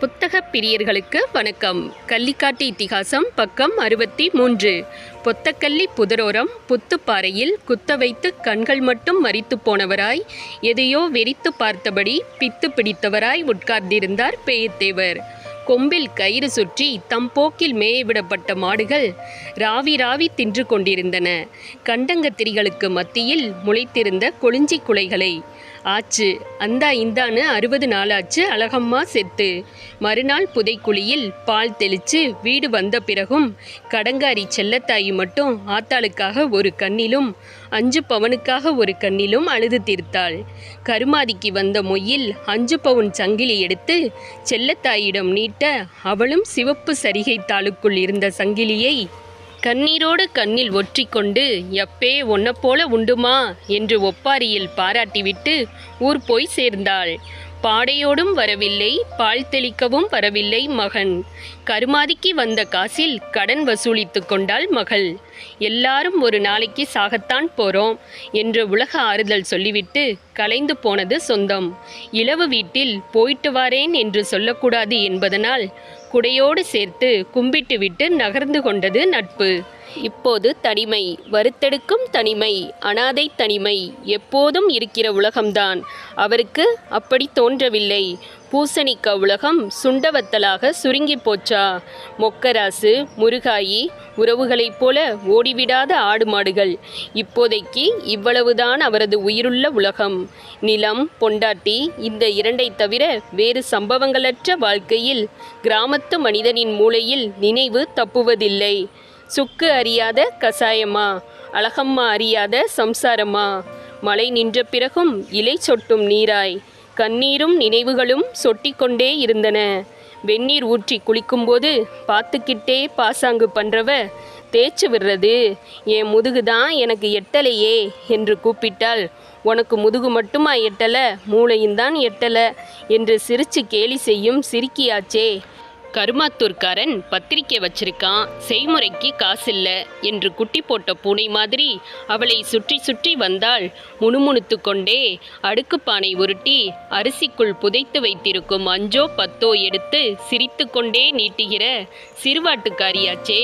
புத்தக பிரியர்களுக்கு வணக்கம். கள்ளிக்காட்டு இத்திகாசம் பக்கம் அறுபத்தி மூன்று பொத்தக்கல்லி புதரோரம் புத்துப்பாறையில் குத்த வைத்து கண்கள் மட்டும் மறித்து போனவராய் எதையோ வெறித்து பார்த்தபடி பித்து பிடித்தவராய் உட்கார்ந்திருந்தார் பேயத்தேவர். கொம்பில் கயிறு சுற்றி தம் போக்கில் மேயவிடப்பட்ட மாடுகள் ராவி ராவி தின்று கொண்டிருந்தன. கண்டங்கத்திரிகளுக்கு மத்தியில் முளைத்திருந்த கொளிஞ்சி குலைகளை ஆச்சு. அந்தா இந்தான்னு அறுபது நாளாச்சு அழகம்மா செத்து. மறுநாள் புதைக்குழியில் பால் தெளிச்சு வீடு வந்த பிறகும் கடங்காரி செல்லத்தாயி மட்டும் ஆத்தாளுக்காக ஒரு கண்ணிலும் அஞ்சு பவனுக்காக ஒரு கண்ணிலும் அழுது தீர்த்தாள். கருமாதிக்கு வந்த மொய்யில் அஞ்சு பவுன் சங்கிலி எடுத்து செல்லத்தாயிடம் நீட்ட அவளும் சிவப்பு சரிகை தாளுக்குள் இருந்த சங்கிலியை கண்ணீரோடு கண்ணில் ஒற்றிக்கொண்டு எப்பே உன்னைப் போல உண்டுமா? என்று ஒப்பாரியில் பாராட்டிவிட்டு ஊர் போய் சேர்ந்தாள். பாடையோடும் வரவில்லை பால் தெளிக்கவும் வரவில்லை மகன். கருமாதிக்கு வந்த காசில் கடன் வசூலித்து கொண்டாள் மகள். எல்லாரும் ஒரு நாளைக்கு சாகத்தான் போறோம் என்று உலக ஆறுதல் சொல்லிவிட்டு கலைந்து போனது சொந்தம். இளவு வீட்டில் போயிட்டு வாரேன் என்று சொல்லக்கூடாது என்பதனால் குடையோடு சேர்த்து கும்பிட்டுவிட்டு நகர்ந்து கொண்டது நட்பு. இப்போது தனிமை வறுத்தெடுக்கும் தனிமை அனாதை தனிமை எப்போதும் இருக்கிற உலகம்தான். அவருக்கு அப்படி தோன்றவில்லை. பூசணிக்க உலகம் சுண்டவத்தலாக சுருங்கி போச்சா? மொக்கராசு முருகாயி உறவுகளைப் போல ஓடிவிடாத ஆடு மாடுகள். இப்போதைக்கு இவ்வளவுதான் அவரது உயிருள்ள உலகம். நிலம் பொண்டாட்டி இந்த இரண்டை தவிர வேறு சம்பவங்களற்ற வாழ்க்கையில் கிராமத்து மனிதனின் மூளையில் நினைவு தப்புவதில்லை. சுக்கு அறியாத கசாயமா? அழகம்மா அறியாத சம்சாரமா? மழை நின்ற பிறகும் இலை சொட்டும் நீராய். கண்ணீரும் நினைவுகளும் சொட்டிக்கொண்டே இருந்தன. வெந்நீர் ஊற்றி குளிக்கும்போது பார்த்துக்கிட்டே பாசாங்கு பண்ணுறவ தேய்ச்சி விடுறது? என் முதுகு தான் எனக்கு எட்டலையே என்று கூப்பிட்டால் உனக்கு முதுகு மட்டுமா எட்டல? மூளையும் தான் எட்டலை என்று சிரித்து கேலி செய்யும் சிரிக்கியாச்சே. கருமாத்தூர்காரன் பத்திரிக்கை வச்சிருக்கான் செய்முறைக்கு காசில்ல என்று குட்டி போட்ட பூனை மாதிரி அவளை சுற்றி சுற்றி வந்தாள் முணுமுணுத்து கொண்டே அடுக்குப்பானை உருட்டி அரிசிக்குள் புதைத்து வைத்திருக்கும் அஞ்சோ பத்தோ எடுத்து சிரித்து கொண்டே நீட்டுகிற சிறுவாட்டுக்காரியாச்சே.